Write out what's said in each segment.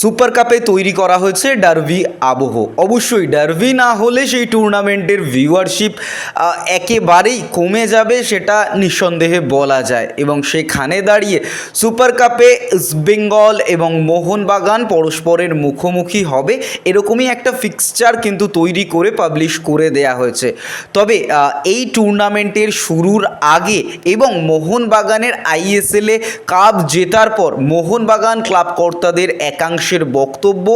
Super কাপে তৈরি করা হয়েছে ডার্ভি আবহ। অবশ্যই ডার্ভি না হলে সেই টুর্নামেন্টের ভিউয়ারশিপ একেবারেই কমে যাবে সেটা নিঃসন্দেহে বলা যায়। এবং সেখানে দাঁড়িয়ে সুপার কাপে ইস্টবেঙ্গল এবং মোহনবাগান পরস্পরের মুখোমুখি হবে, এরকমই একটা ফিক্সচার কিন্তু তৈরি করে পাবলিশ করে দেয়া হয়েছে। তবে এই টুর্নামেন্টের শুরুর আগে এবং মোহনবাগানের আইএসএলে কাপ জেতার পর মোহনবাগান ক্লাব কর্তাদের একাংশের বক্তব্য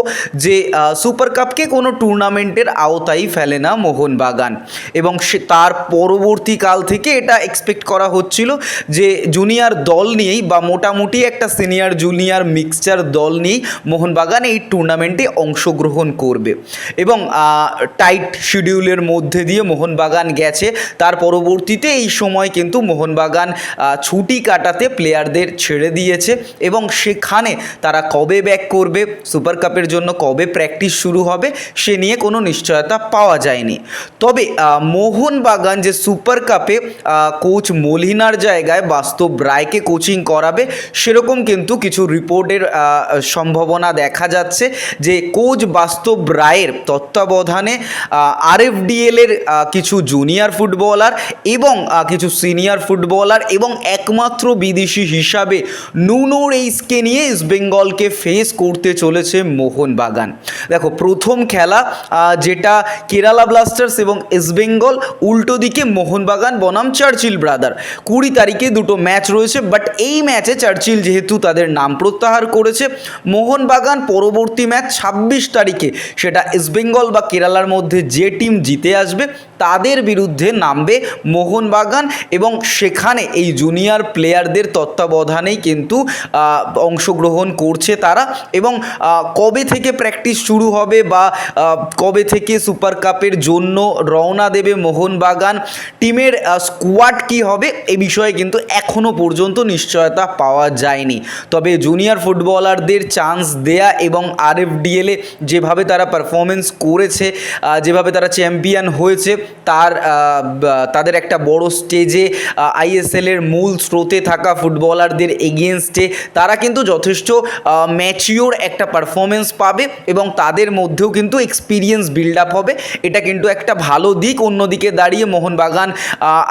যে সুপার কাপকে কোনো টুর্নামেন্টের আওতায় ফেলে না মোহনবাগান। এবং সে, তার পরবর্তীকাল থেকে এটা এক্সপেক্ট করা হচ্ছিল যে জুনিয়র দল নিয়েই বা মোটামুটি একটা সিনিয়র জুনিয়র মিক্সচার দল নিয়েই মোহনবাগান এই টুর্নামেন্টে অংশগ্রহণ করবে। এবং টাইট শিডিউলের মধ্যে দিয়ে মোহনবাগান গেছে। তার পরবর্তীতে এই সময় কিন্তু মোহনবাগান ছুটি কাটাতে প্লেয়ারদের ছেড়ে দিয়েছে। এবং সেখানে তারা কবে ব্যাক করবে সুপার কাপের জন্য কবে প্র্যাকটিস শুরু হবে সে নিয়ে কোনো নিশ্চয়তা পাওয়া যায়নি। তবে মোহনবাগান যে সুপার কাপে কোচ মলিনার জায়গায় বাস্তব রায়কে কোচিং করাবে, সেরকম কিন্তু কিছু রিপোর্টের সম্ভাবনা দেখা যাচ্ছে যে কোচ বাস্তব রায়ের তত্ত্বাবধানে আরএফডিএল এর কিছু জুনিয়র ফুটবলার এবং কিছু সিনিয়র ফুটবলার এবং একমাত্র বিদেশি হিসাবে নুনো এইসকে নিয়ে ইস্টবেঙ্গলকে ফেস করতে চলেছে মোহনবাগান। দেখো, প্রথম খেলা যেটা কেরালা ব্লাস্টার্স এবং ইস্টবেঙ্গল উল্টো দিকে মোহনবাগান, বনাম চার্চিল ব্রাদার। কুড়ি তারিখে দুটো ম্যাচ রয়েছে, বাট এই ম্যাচে চার্চিল যেহেতু তাদের নাম প্রত্যাহার করেছে, মোহনবাগান পরবর্তী ম্যাচ ছাব্বিশ তারিখে সেটা ইস্টবেঙ্গল বা কেরালার মধ্যে যে টিম জিতে আসবে, তাদের বিরুদ্ধে নামবে মোহনবাগান এবং সেখানে এই জুনিয়র প্লেয়ারদের তত্ত্বাবধানেই কিন্তু অংশগ্রহণ করছে তারা এবং কবে থেকে প্র্যাকটিস শুরু হবে বা কবে থেকে সুপার কাপের জন্য রওনা দেবে মোহনবাগান? টিমের স্কোয়াড কি হবে? এ বিষয়ে কিন্তু এখনও পর্যন্ত নিশ্চয়তা পাওয়া যায়নি। তবে জুনিয়র ফুটবলারদের চান্স দেয়া এবং আরএফডিএলে যেভাবে তারা পারফরমেন্স করেছে যেভাবে তারা চ্যাম্পিয়ন হয়েছে, তার তাদের একটা বড় স্টেজে আইএসএল এর মূল স্রোতে থাকা ফুটবলারদের এগেনস্টে তারা কিন্তু যথেষ্ট ম্যাচিওর একটা পারফরমেন্স পাবে এবং তাদের মধ্যেও কিন্তু এক্সপিরিয়েন্স বিল্ড আপ হবে। এটা কিন্তু একটা ভালো দিক। অন্যদিকে দাঁড়িয়ে মোহনবাগান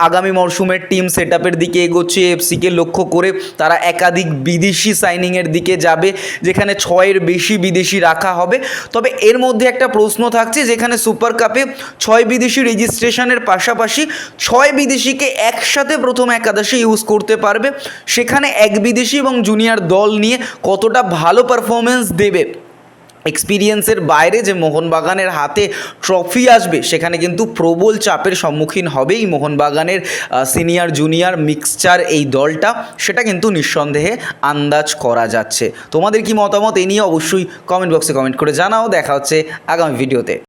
আগামী মরশুমের টিম সেট আপের দিকে এগোচ্ছে। এফসিকে লক্ষ্য করে তারা একাধিক বিদেশি সাইনিংয়ের দিকে যাবে, যেখানে ছয়ের বেশি বিদেশি রাখা হবে। তবে এর মধ্যে একটা প্রশ্ন থাকছে, যেখানে সুপার কাপে ছয় বিদেশি রেজিস্ট্রেশনের পাশাপাশি ছয় বিদেশিকে একসাথে প্রথম একাদশে ইউজ করতে পারবে। সেখানে এক বিদেশি এবং জুনিয়র দল নিয়ে কতটা ভালো পারফরমেন্স দেবে। এক্সপিরিয়েন্সের বাইরে যে মোহনবাগানের হাতে ট্রফি আসবে, সেখানে কিন্তু প্রবল চাপের সম্মুখীন হবেই মোহনবাগানের সিনিয়র জুনিয়র মিক্সচার এই দলটা। সেটা কিন্তু নিঃসন্দেহে আন্দাজ করা যাচ্ছে। তোমাদের কি মতামত? এ নিয়ে অবশ্যই কমেন্ট বক্সে কমেন্ট করে জানাও। দেখা হচ্ছে আগামী ভিডিওতে